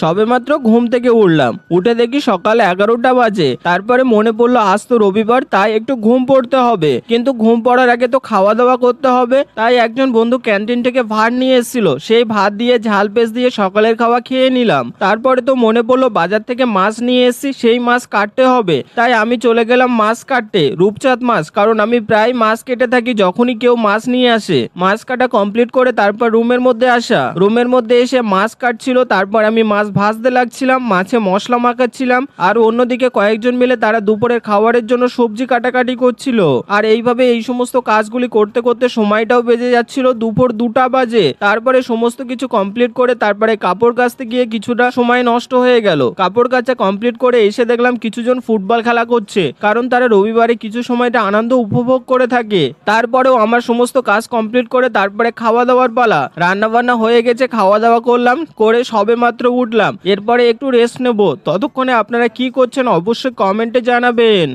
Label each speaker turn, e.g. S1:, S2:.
S1: সবেমাত্র ঘুম থেকে উঠলাম। উঠে দেখি সকাল এগারোটা বাজে। তারপরে মনে পড়ল, আজ তো রবিবার, তাই একটু ঘুম পড়তে হবে। কিন্তু ঘুম পড়ার আগে তো খাওয়া দাওয়া করতে হবে। তাই একজন বন্ধু ক্যান্টিন থেকে ভাত নিয়ে এসেছিল। সেই ভাত দিয়ে ঝাল পেস্ট দিয়ে সকালের খাওয়া খেয়ে নিলাম। তারপরে তো মনে পড়ল, বাজার থেকে মাছ নিয়ে এসেছি, সেই মাছ কাটতে হবে। তাই আমি চলে গেলাম মাছ কাটতে, রূপচাঁদ মাছ। কারণ আমি প্রায় মাছ কেটে থাকি, যখনই কেউ মাছ নিয়ে আসে। মাছ কাটা কমপ্লিট করে তারপর রুমের মধ্যে আসা। রুমের মধ্যে এসে মাছ কাটছিল, তারপর আমি মাছ ভাজতে লাগছিলাম, মাছে মশলা মাখাচ্ছিলাম, আর অন্যদিকে কয়েকজন মিলে তারা দুপুরের খাবারের জন্য সবজি কাটাকাটি করছিল। আর এইভাবে এই সমস্ত কাজগুলি করতে করতে সময়টাও বেজে যাচ্ছিল, দুপুর দুটা বাজে। তারপরে সমস্ত কিছু কমপ্লিট করে তারপরে কাপড় কাচতে গিয়ে কিছুটা সময় নষ্ট হয়ে গেল। কাপড় কাচা কমপ্লিট করে এসে দেখলাম কিছুজন ফুটবল খেলা করছে, কারণ তারা রবিবারে কিছু সময়টা আনন্দ উপভোগ করে থাকে। তারপরেও আমার সমস্ত কাজ কমপ্লিট করে তারপরে খাওয়া দাওয়ার পালা। রান্না বান্না হয়ে গেছে, খাওয়া দাওয়া করলাম, করে সবে মাত্র উঠলাম। এরপরে একটু রেস্ট নেব। ততক্ষণে আপনারা কি করছেন অবশ্যই কমেন্টে জানাবেন।